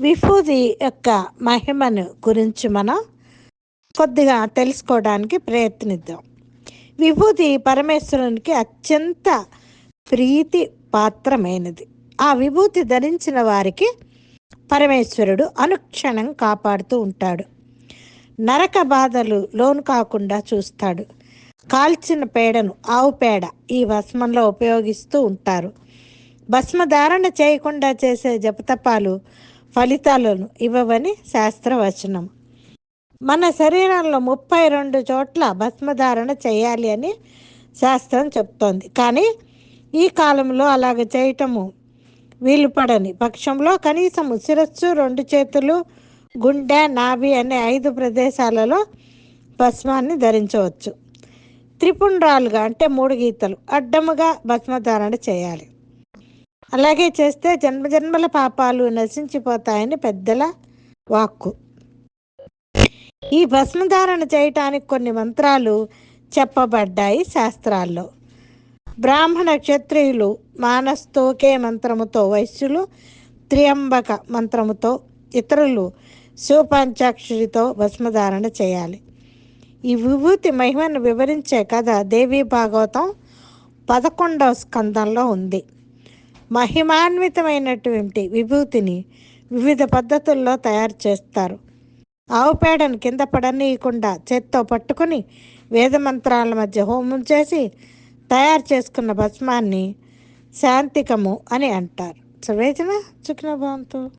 విభూది యొక్క మహిమను గురించి మనం కొద్దిగా తెలుసుకోవడానికి ప్రయత్నిద్దాం. విభూతి పరమేశ్వరునికి అత్యంత ప్రీతి పాత్రమైనది. ఆ విభూతి ధరించిన వారికి పరమేశ్వరుడు అనుక్షణం కాపాడుతూ ఉంటాడు. నరక బాధలు లోను కాకుండా చూస్తాడు. కాల్చిన పేడను ఆవు పేడ ఈ భస్మంలో ఉపయోగిస్తూ ఉంటారు. భస్మధారణ చేయకుండా చేసే జపతపాలు ఫలితాలను ఇవ్వవని శాస్త్రవచనం. మన శరీరంలో ముప్పై రెండు చోట్ల భస్మధారణ చేయాలి అని శాస్త్రం చెప్తోంది. కానీ ఈ కాలంలో అలాగ చేయటము వీలు పడని పక్షంలో కనీసం శిరస్సు రెండు చేతులు గుండె నాభి అనే ఐదు ప్రదేశాలలో భస్మాన్ని ధరించవచ్చు. త్రిపుండ్రాలుగా అంటే మూడు గీతలు. అడ్డముగా భస్మధారణ చేయాలి. అలాగే చేస్తే జన్మజన్మల పాపాలు నశించిపోతాయని పెద్దల వాక్కు. ఈ భస్మధారణ చేయటానికి కొన్ని మంత్రాలు చెప్పబడ్డాయి శాస్త్రాల్లో. బ్రాహ్మణ క్షత్రియులు మానస్తోకే మంత్రముతో వైశ్యులు త్రియంబక మంత్రముతో ఇతరులు శివపంచాక్షరితో భస్మధారణ చేయాలి. ఈ విభూతి మహిమను వివరించే కథ దేవీ భాగవతం పదకొండవ స్కందంలో ఉంది. మహిమాన్వితమైనటువంటి విభూతిని వివిధ పద్ధతుల్లో తయారు చేస్తారు. ఆవు పేడను కింద పడనీయకుండా చేత్తో పట్టుకుని వేదమంత్రాల మధ్య హోమం చేసి తయారు చేసుకున్న భస్మాన్ని శాంతికము అని అంటారు. సర్వేజన చుకిన భవంతు